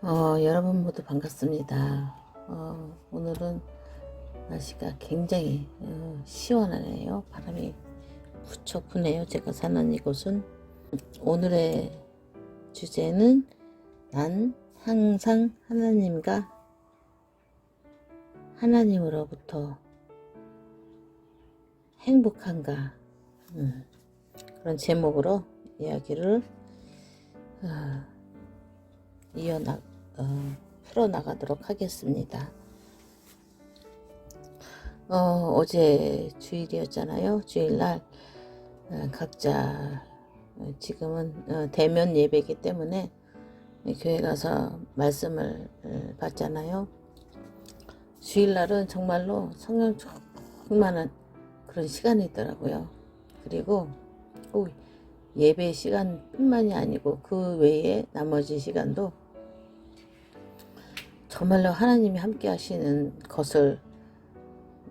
어, 여러분 모두 반갑습니다. 어, 오늘은 날씨가 굉장히 어, 시원하네요. 바람이 무척 부네요. 제가 사는 이곳은 오늘의 주제는 난 항상 하나님과 하나님으로부터 행복한가 음, 그런 제목으로 이야기를 어, 이어나 어, 풀어나가도록 하겠습니다. 어, 어제 주일이었잖아요. 주일날 어, 각자 어, 지금은 어, 대면 예배이기 때문에 교회 가서 말씀을 어, 받잖아요. 주일날은 정말로 성령 충만한 그런 시간이 있더라고요. 그리고 꼭 예배 시간뿐만이 아니고 그 외에 나머지 시간도 정말로 하나님이 함께 하시는 것을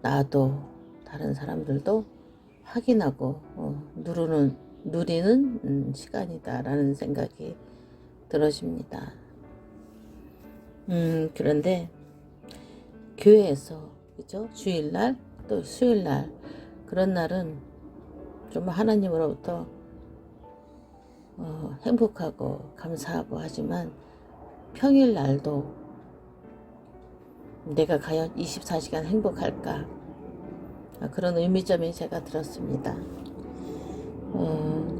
나도 다른 사람들도 확인하고 어, 누르는 누리는 음, 시간이다라는 생각이 들어집니다. 음 그런데 교회에서 그죠 주일날 또 수요일날 그런 날은 좀 하나님으로부터 어, 행복하고 감사하고 하지만 평일 날도 내가 과연 24시간 행복할까 아, 그런 의미점이 제가 들었습니다. 어,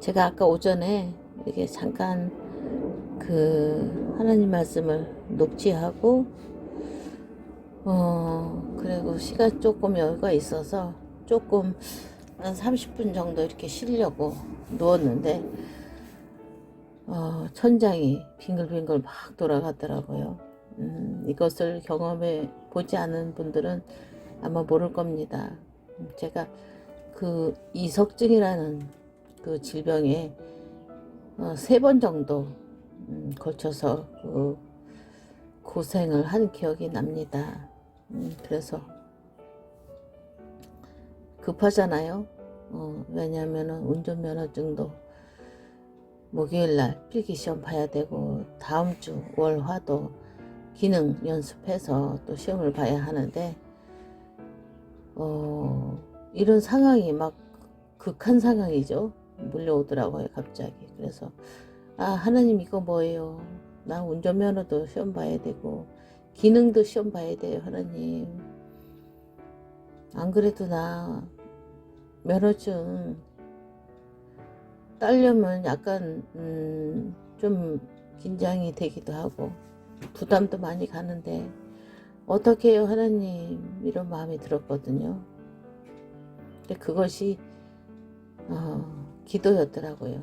제가 아까 오전에 이렇게 잠깐 그 하나님 말씀을 녹취하고 어 그리고 시간 조금 여유가 있어서 조금 한 30분 정도 이렇게 쉬려고 누웠는데 어, 천장이 빙글빙글 막 돌아가더라고요. 음, 이것을 경험해 보지 않은 분들은 아마 모를 겁니다. 음, 제가 그 이석증이라는 그 질병에 어, 세번 정도 음, 걸쳐서 그 고생을 한 기억이 납니다. 음, 그래서 급하잖아요. 어, 왜냐하면 운전면허증도 목요일날 필기시험 봐야 되고 다음 주 월화도 기능 연습해서 또 시험을 봐야 하는데 어, 이런 상황이 막 극한 상황이죠. 물려오더라고요 갑자기. 그래서 아 하나님 이거 뭐예요? 나 운전면허도 시험 봐야 되고 기능도 시험 봐야 돼요 하나님. 안 그래도 나 면허증 따려면 약간 음, 좀 긴장이 되기도 하고 부담도 많이 가는데 어떻게 해요 하나님 이런 마음이 들었거든요. 근데 그것이 어, 기도였더라고요.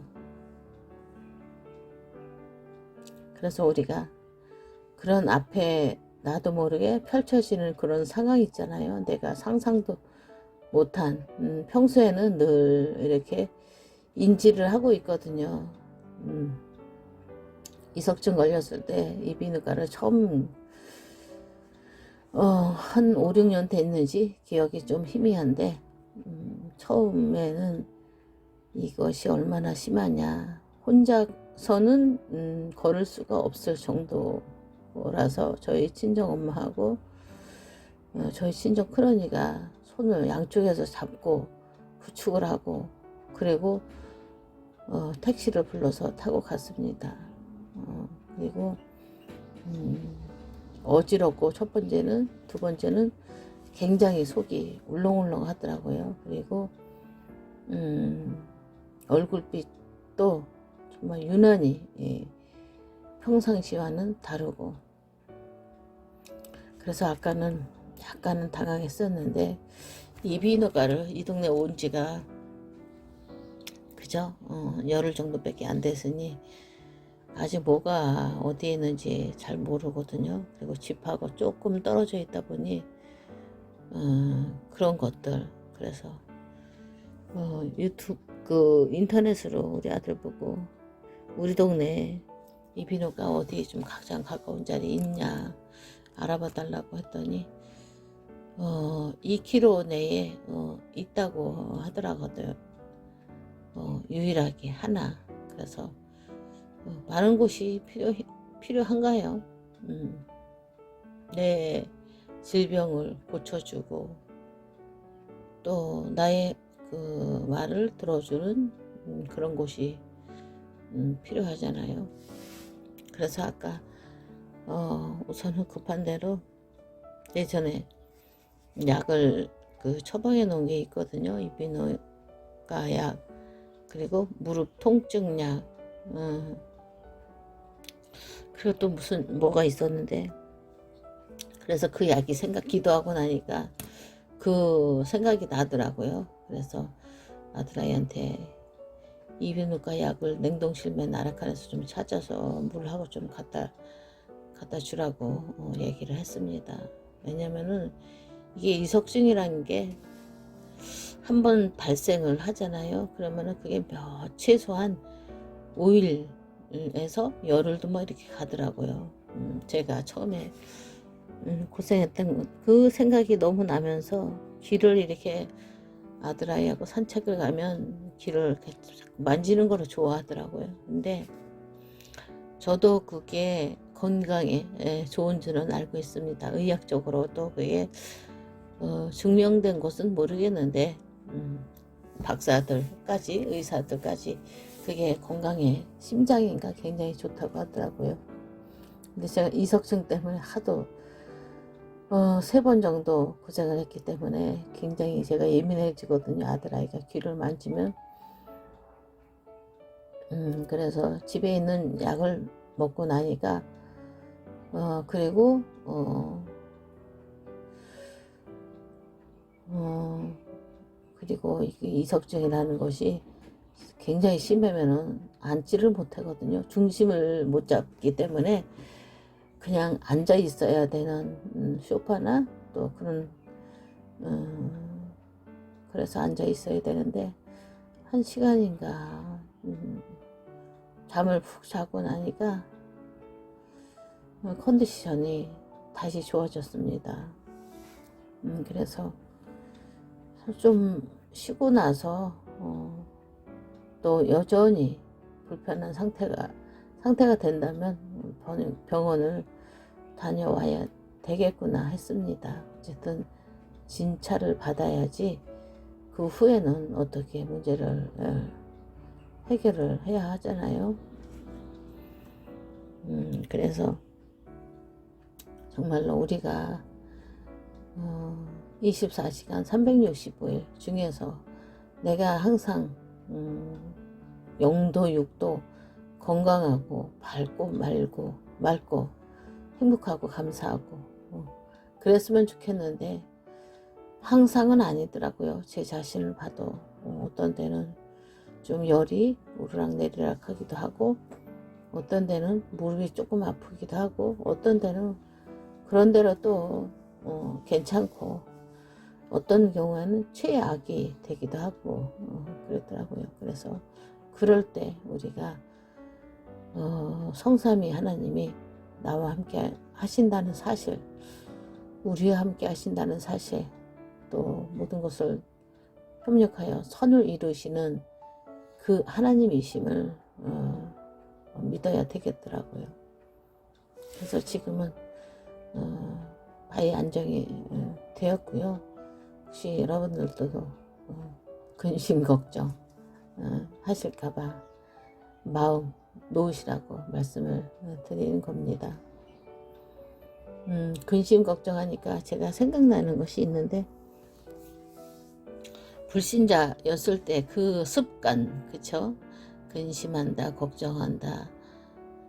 그래서 우리가 그런 앞에 나도 모르게 펼쳐지는 그런 상황 있잖아요. 내가 상상도 못한 음, 평소에는 늘 이렇게 인지를 하고 있거든요. 음, 이석증 걸렸을 때 이비인후과를 처음 어, 한 5, 6년 됐는지 기억이 좀 희미한데 음, 처음에는 이것이 얼마나 심하냐 혼자서는 음, 걸을 수가 없을 정도라서 저희 친정 엄마하고 어, 저희 친정 큰언니가 손을 양쪽에서 잡고 부축을 하고 그리고 어, 택시를 불러서 타고 갔습니다. 어, 그리고 음, 어지럽고 첫 번째는 두 번째는 굉장히 속이 울렁울렁 하더라고요. 그리고 음, 얼굴빛도 정말 유난히 예, 평상시와는 다르고 그래서 아까는 약간은 당황했었는데 이비인후과를 이 동네 온 지가 그죠? 어, 열흘 정도밖에 안 됐으니 아직 뭐가 어디에 있는지 잘 모르거든요. 그리고 집하고 조금 떨어져 있다 보니 어, 그런 것들 그래서 어, 유튜브 그 인터넷으로 우리 아들 보고 우리 동네 이비인후과 어디 좀 가장 가까운 자리 있냐 알아봐 달라고 했더니 어, 2km 내에 어, 있다고 하더라고요. 어, 유일하게 하나. 그래서 어, 많은 곳이 필요 필요한가요? 음, 내 질병을 고쳐주고 또 나의 그 말을 들어주는 음, 그런 곳이 음, 필요하잖아요. 그래서 아까 어, 우선은 급한 대로 예전에 약을 그 처방해 놓은 게 있거든요. 이비인후과 약 그리고 무릎 통증 약 음. 그리고 또 무슨 뭐가 있었는데 그래서 그 약이 생각 기도하고 나니까 그 생각이 나더라고요. 그래서 아들아이한테 이비인후과 약을 냉동실매 나락칸에서 좀 찾아서 물하고 좀 갖다 갖다 주라고 어, 얘기를 했습니다. 왜냐면은 이게 이석증이라는 게 한 번 발생을 하잖아요. 그러면은 그게 몇 최소한 5일 에서 열흘도 뭐 이렇게 가더라고요. 음, 제가 처음에 음, 고생했던 그 생각이 너무 나면서 길을 이렇게 아들아이하고 산책을 가면 길을 만지는 거를 좋아하더라고요. 근데 저도 그게 건강에 예, 좋은 줄은 알고 있습니다. 의학적으로도 그게 어, 증명된 것은 모르겠는데 음, 박사들까지 의사들까지 그게 건강에 심장인가 굉장히 좋다고 하더라고요. 근데 제가 이석증 때문에 하도 어, 세 번 정도 고생을 했기 때문에 굉장히 제가 예민해지거든요. 아들아이가 귀를 만지면. 음, 그래서 집에 있는 약을 먹고 나니까, 어, 그리고, 어, 어, 그리고 이- 이석증이라는 것이 굉장히 심하면은 앉지를 못하거든요. 중심을 못 잡기 때문에 그냥 앉아 있어야 되는 음, 소파나 또 그런 음, 그래서 앉아 있어야 되는데 한 시간인가 음, 잠을 푹 자고 나니까 어, 컨디션이 다시 좋아졌습니다. 음, 그래서 좀 쉬고 나서 어, 또 여전히 불편한 상태가 상태가 된다면 병- 병원을 다녀와야 되겠구나 했습니다. 어쨌든 진찰을 받아야지 그 후에는 어떻게 문제를 에, 해결을 해야 하잖아요. 음, 그래서 정말로 우리가 어, 24시간 365일 중에서 내가 항상 음, 영도 육도 건강하고 밝고 말고 맑고 행복하고 감사하고 어, 그랬으면 좋겠는데 항상은 아니더라고요. 제 자신을 봐도 어, 어떤 때는 좀 열이 오르락 내리락 하기도 하고 어떤 데는 무릎이 조금 아프기도 하고 어떤 데는 그런 대로 또 어, 괜찮고 어떤 경우에는 최악이 되기도 하고 어, 그랬더라고요. 그래서 그럴 때 우리가 어, 성삼위 하나님이 나와 함께 하신다는 사실, 우리와 함께 하신다는 사실, 또 모든 것을 협력하여 선을 이루시는 그 하나님이심을 어, 믿어야 되겠더라고요. 그래서 지금은 어, 바이 안정이 어, 되었고요. 혹시 여러분들도 어, 근심 걱정 어, 하실까봐 마음 놓으시라고 말씀을 드리는 겁니다. 음, 근심 걱정하니까 제가 생각나는 것이 있는데 불신자였을 때 그 습관, 그쵸? 근심한다, 걱정한다,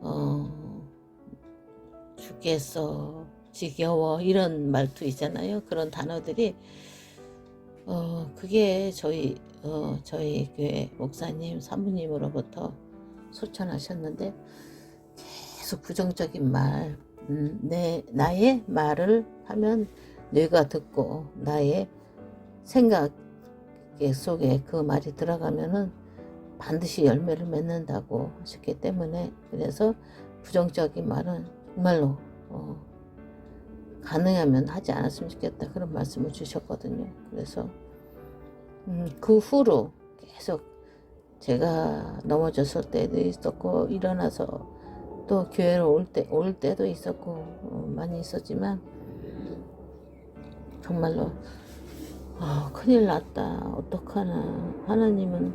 어, 죽겠어, 지겨워, 이런 말투 있잖아요. 그런 단어들이, 어, 그게 저희, 어, 저희 교회 목사님, 사모님으로부터 소천하셨는데, 계속 부정적인 말, 음, 내, 나의 말을 하면 뇌가 듣고, 나의 생각 속에 그 말이 들어가면은 반드시 열매를 맺는다고 하셨기 때문에 그래서 부정적인 말은 정말로 어, 가능하면 하지 않았으면 좋겠다 그런 말씀을 주셨거든요. 그래서 음, 그 후로 계속 제가 넘어졌을 때도 있었고 일어나서 또 교회로 올 때 올 때도 있었고 어, 많이 있었지만 정말로 아, 큰일 났다. 어떡하나. 하나님은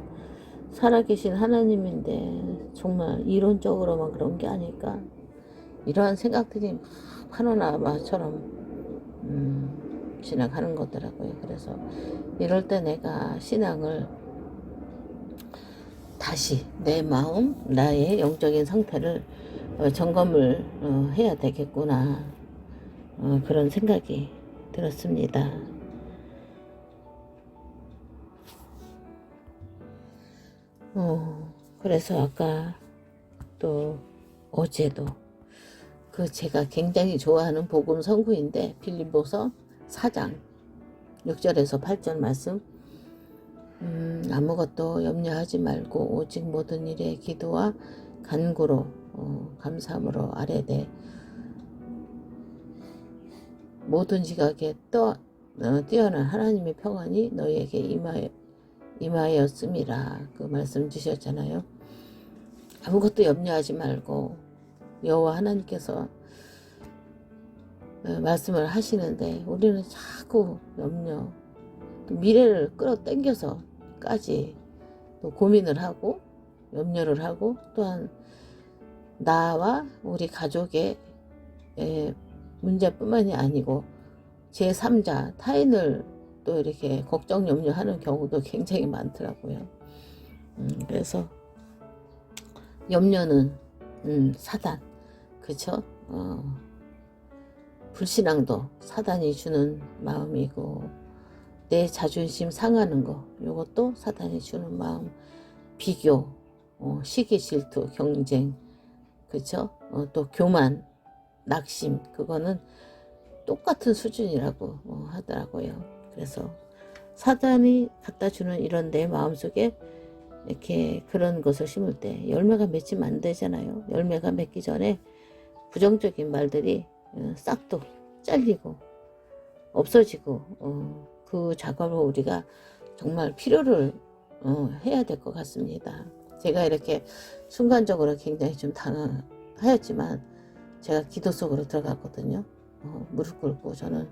살아계신 하나님인데 정말 이론적으로만 그런 게 아닐까 이러한 생각들이 막 파노라마처럼 음, 지나가는 거더라고요. 그래서 이럴 때 내가 신앙을 다시 내 마음, 나의 영적인 상태를 어, 점검을 어, 해야 되겠구나 어, 그런 생각이 들었습니다. 어, 그래서 아까 또 어제도 그 제가 굉장히 좋아하는 복음 성구인데 빌립보서 4장 6절에서 8절 말씀 음, 아무것도 염려하지 말고 오직 모든 일에 기도와 간구로 어, 감사함으로 아뢰되 모든 지각에 떠 어, 뛰어난 하나님의 평안이 너희에게 임하여 임하였음이라 그 말씀 주셨잖아요. 아무것도 염려하지 말고 여호와 하나님께서 어, 말씀을 하시는데 우리는 자꾸 염려 또 미래를 끌어당겨서까지 또 고민을 하고 염려를 하고 또한 나와 우리 가족의 에, 문제뿐만이 아니고 제3자 타인을 또 이렇게 걱정 염려하는 경우도 굉장히 많더라고요. 음, 그래서 염려는 음, 사단 그쵸? 어, 불신앙도 사단이 주는 마음이고 내 자존심 상하는 거 이것도 사단이 주는 마음 비교 어, 시기 질투 경쟁 그쵸? 어, 또 교만 낙심 그거는 똑같은 수준이라고 어, 하더라고요. 그래서 사단이 갖다 주는 이런 내 마음속에 이렇게 그런 것을 심을 때 열매가 맺히면 안 되잖아요. 열매가 맺기 전에 부정적인 말들이 어, 싹도 잘리고 없어지고 어, 그 작업을 우리가 정말 필요를 어, 해야 될 것 같습니다. 제가 이렇게 순간적으로 굉장히 좀 당황하였지만 제가 기도 속으로 들어갔거든요. 어, 무릎 꿇고 저는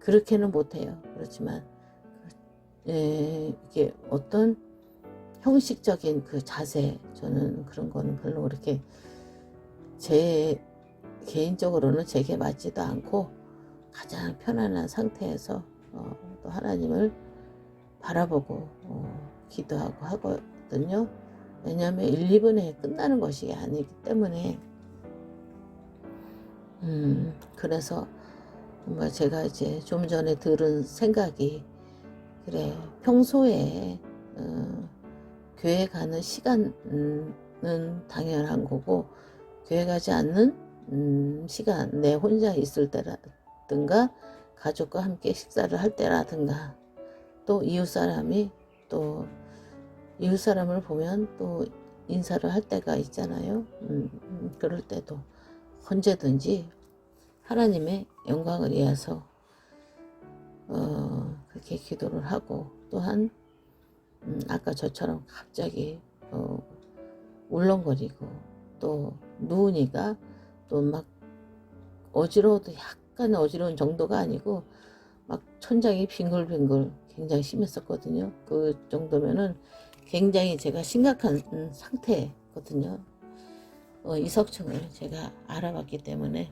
그렇게는 못해요. 그렇지만 예, 이게 어떤 형식적인 그 자세 저는 그런 거는 별로 그렇게 제 개인적으로는 제게 맞지도 않고 가장 편안한 상태에서 어, 또 하나님을 바라보고 어, 기도하고 하거든요. 왜냐하면 1, 2분에 끝나는 것이 아니기 때문에 음, 그래서 정말 제가 이제 좀 전에 들은 생각이 그래 평소에 어, 교회 가는 시간은 당연한 거고 교회 가지 않는 음, 시간 내 혼자 있을 때라든가 가족과 함께 식사를 할 때라든가 또 이웃 사람이 또 이웃 사람을 보면 또 인사를 할 때가 있잖아요. 음, 음, 그럴 때도 언제든지 하나님의 영광을 위해서 어, 그렇게 기도를 하고 또한 음, 아까 저처럼 갑자기 어, 울렁거리고 또 누우니까 또 막 어지러워도 약간 어지러운 정도가 아니고 막 천장이 빙글빙글 굉장히 심했었거든요. 그 정도면은 굉장히 제가 심각한 음, 상태거든요. 어, 이석증을 제가 알아봤기 때문에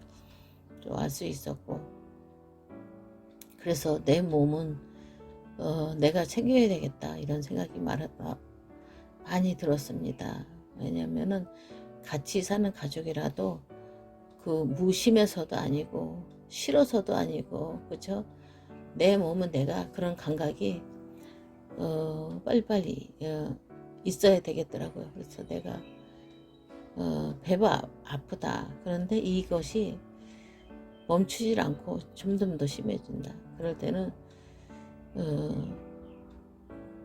알 수 있었고 그래서 내 몸은 어, 내가 챙겨야 되겠다 이런 생각이 많, 많이 들었습니다. 왜냐면은 같이 사는 가족이라도 그 무심해서도 아니고 싫어서도 아니고 그죠? 내 몸은 내가 그런 감각이 어, 빨리빨리 어, 있어야 되겠더라고요. 그래서 내가 어, 배가 아프다. 그런데 이것이 멈추질 않고 점점 더 심해진다. 그럴 때는 어,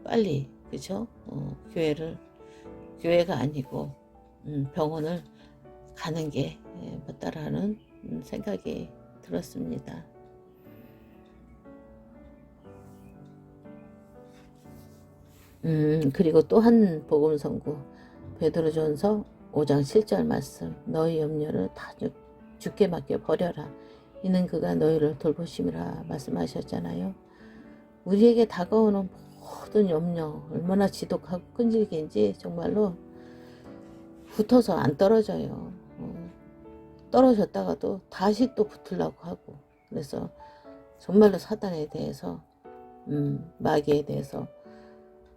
빨리 그죠? 어, 교회를 교회가 아니고 음, 병원을 가는 게 예, 맞다라는 음, 생각이 들었습니다. 음, 그리고 또 한 복음 선구 베드로전서 5장 7절 말씀 너희 염려를 다 주, 주께 맡겨 버려라 이는 그가 너희를 돌보심이라 말씀하셨잖아요. 우리에게 다가오는 모든 염려 얼마나 지독하고 끈질긴지 정말로 붙어서 안 떨어져요. 어, 떨어졌다가도 다시 또 붙으려고 하고 그래서 정말로 사단에 대해서 음, 마귀에 대해서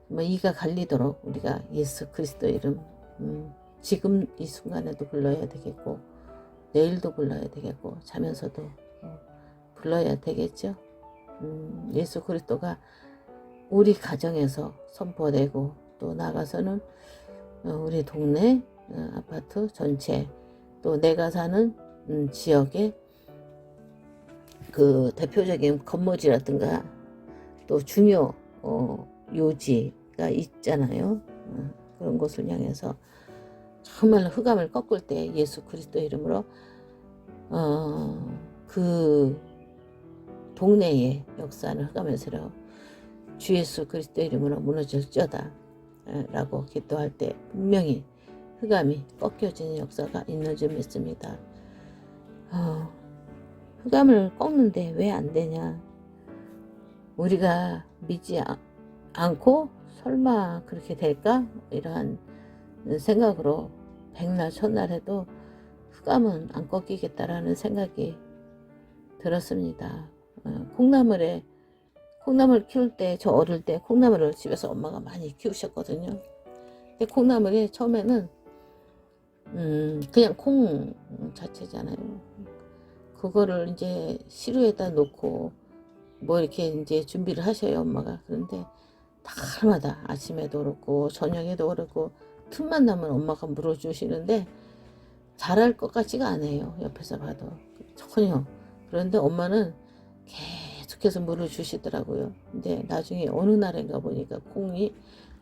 뭐 이가 갈리도록 우리가 예수 그리스도 이름 음, 지금 이 순간에도 불러야 되겠고 내일도 불러야 되겠고 자면서도 어, 불러야 되겠죠. 음, 예수 그리스도가 우리 가정에서 선포되고 또 나가서는 어, 우리 동네 어, 아파트 전체 또 내가 사는 음, 지역의 그 대표적인 건물이라든가 또 중요 어, 요지가 있잖아요. 어, 그런 곳을 향해서 정말 흑암을 꺾을 때 예수 그리스도 이름으로 어, 그 동네의 역사는 흑암을 세려 주 예수 그리스도 이름으로 무너질지어다 에, 라고 기도할 때 분명히 흑암이 꺾여지는 역사가 있는 줄 믿습니다. 어, 흑암을 꺾는데 왜 안 되냐? 우리가 믿지 아- 않고 설마 그렇게 될까? 이러한 생각으로 백날 첫날 해도 흑암은 안 꺾이겠다라는 생각이 들었습니다. 어, 콩나물에 콩나물 키울 때 저 어릴 때 콩나물을 집에서 엄마가 많이 키우셨거든요. 근데 콩나물이 처음에는 음, 그냥 콩 자체잖아요. 그거를 이제 시루에다 놓고 뭐 이렇게 이제 준비를 하셔요 엄마가. 그런데 날마다 아침에도 그렇고 저녁에도 그렇고 틈만 나면 엄마가 물어주시는데 잘할 것 같지가 않아요 옆에서 봐도. 전혀. 그런데 엄마는 계속해서 물어주시더라고요. 근데 나중에 어느 날인가 보니까 콩이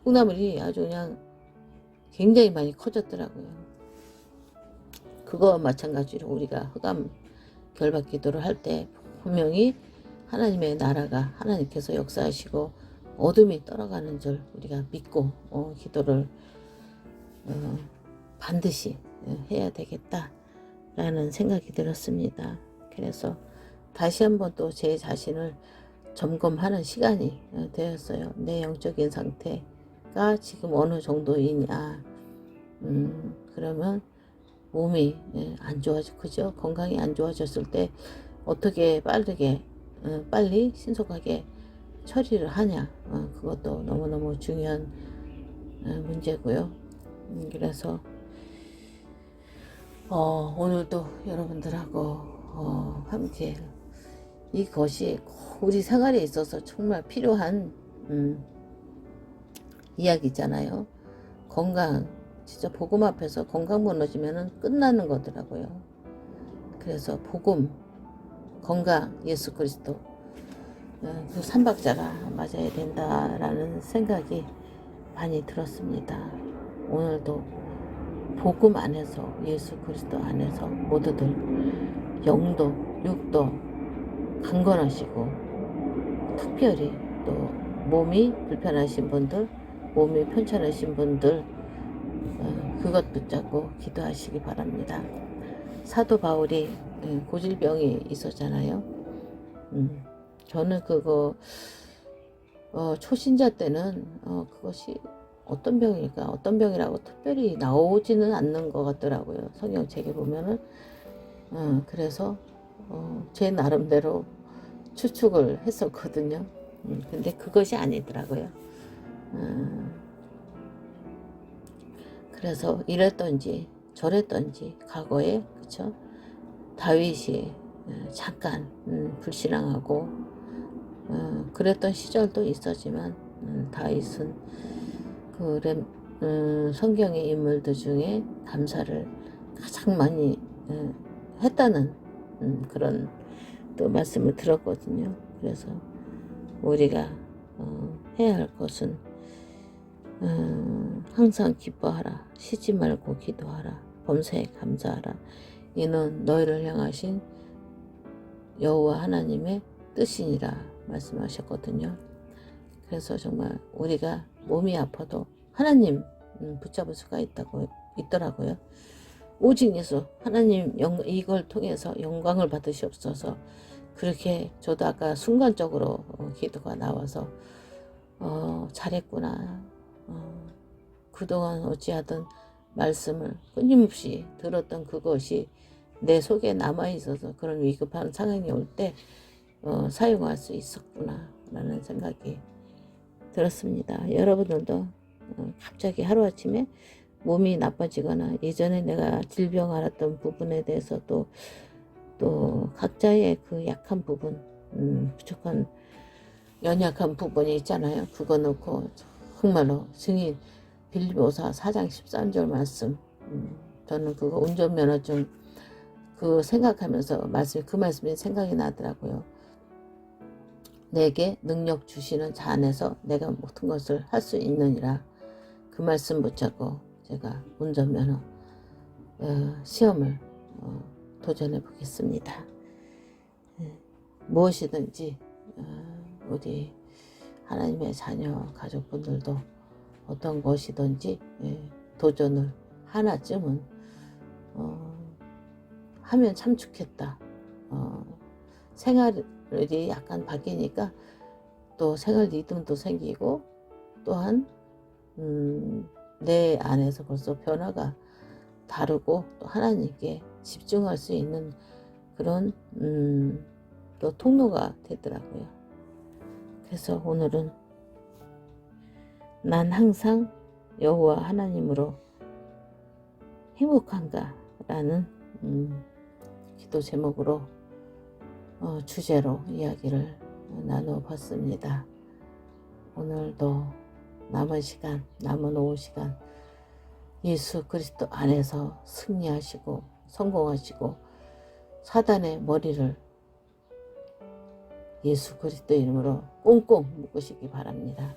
콩나물이 아주 그냥 굉장히 많이 커졌더라고요 그거와 마찬가지로 우리가 흑암 결박 기도를 할 때 분명히 하나님의 나라가 하나님께서 역사하시고 어둠이 떠나가는 줄 우리가 믿고 어, 기도를 어, 반드시 어, 해야 되겠다라는 생각이 들었습니다. 그래서 다시 한번 또 제 자신을 점검하는 시간이 어, 되었어요. 내 영적인 상태가 지금 어느 정도이냐. 음, 그러면 몸이 예, 안 좋아져, 그죠? 건강이 안 좋아졌을 때 어떻게 빠르게, 어, 빨리 신속하게 처리를 하냐. 어, 그것도 너무너무 중요한 어, 문제고요. 음, 그래서 어, 오늘도 여러분들하고 어, 함께 이것이 우리 생활에 있어서 정말 필요한 음, 이야기잖아요. 건강, 진짜 복음 앞에서 건강 무너지면 끝나는 거더라고요. 그래서 복음, 건강, 예수 그리스도 어, 그 삼박자가 맞아야 된다라는 생각이 많이 들었습니다. 오늘도 복음 안에서 예수 그리스도 안에서 모두들 영도 육도 강건하시고 특별히 또 몸이 불편하신 분들 몸이 편찮으신 분들 어, 그것 붙잡고 기도하시기 바랍니다. 사도 바울이 예, 고질병이 있었잖아요. 음, 저는 그거 어, 초신자 때는 어, 그것이 어떤 병일까 어떤 병이라고 특별히 나오지는 않는 것 같더라고요. 성경책에 보면은 어, 그래서 어, 제 나름대로 추측을 했었거든요. 음, 근데 그것이 아니더라고요. 음, 그래서 이랬던지 저랬던지 과거에 그쵸 다윗이 어, 잠깐 음, 불신앙하고 어, 그랬던 시절도 있었지만 음, 다윗은 그 렘, 음, 성경의 인물들 중에 감사를 가장 많이 음, 했다는 음, 그런 또 말씀을 들었거든요. 그래서 우리가 어, 해야 할 것은 음, 항상 기뻐하라. 쉬지 말고 기도하라. 범사에 감사하라. 이는 너희를 향하신 여호와 하나님의 뜻이니라 말씀하셨거든요. 그래서 정말 우리가 몸이 아파도 하나님 음, 붙잡을 수가 있다고 있더라고요. 오직 예수 하나님 영, 이걸 통해서 영광을 받으시옵소서. 그렇게 저도 아까 순간적으로 어, 기도가 나와서 어, 잘했구나. 어, 그동안 어찌하던 말씀을 끊임없이 들었던 그것이 내 속에 남아 있어서 그런 위급한 상황이 올때 어, 사용할 수 있었구나 라는 생각이 들었습니다. 여러분들도 어, 갑자기 하루아침에 몸이 나빠지거나 예전에 내가 질병 알았던 부분에 대해서 또, 또 각자의 그 약한 부분, 음, 부족한 연약한 부분이 있잖아요. 그거 놓고 정말로 증인 빌리보사 4장 13절 말씀 음, 저는 그거 운전면허증 그 생각하면서 말씀이 그 말씀이 생각이 나더라고요. 내게 능력 주시는 자 안에서 내가 모든 것을 할 수 있느니라 그 말씀 붙잡고 제가 운전면허 어, 시험을 어, 도전해 보겠습니다. 예, 무엇이든지 어, 우리 하나님의 자녀 가족분들도 어떤 것이든지 예, 도전을 하나쯤은 어, 하면 참 좋겠다. 어, 생활이 약간 바뀌니까 또 생활 리듬도 생기고 또한 음, 내 안에서 벌써 변화가 다르고 또 하나님께 집중할 수 있는 그런 음, 또 통로가 되더라고요. 그래서 오늘은 난 항상 여호와 하나님으로 행복한가 라는 음, 기도 제목으로 어, 주제로 이야기를 나눠봤습니다. 오늘도 남은 시간, 남은 오후 시간 예수 그리스도 안에서 승리하시고 성공하시고 사단의 머리를 예수 그리스도 이름으로 꽁꽁 묶으시기 바랍니다.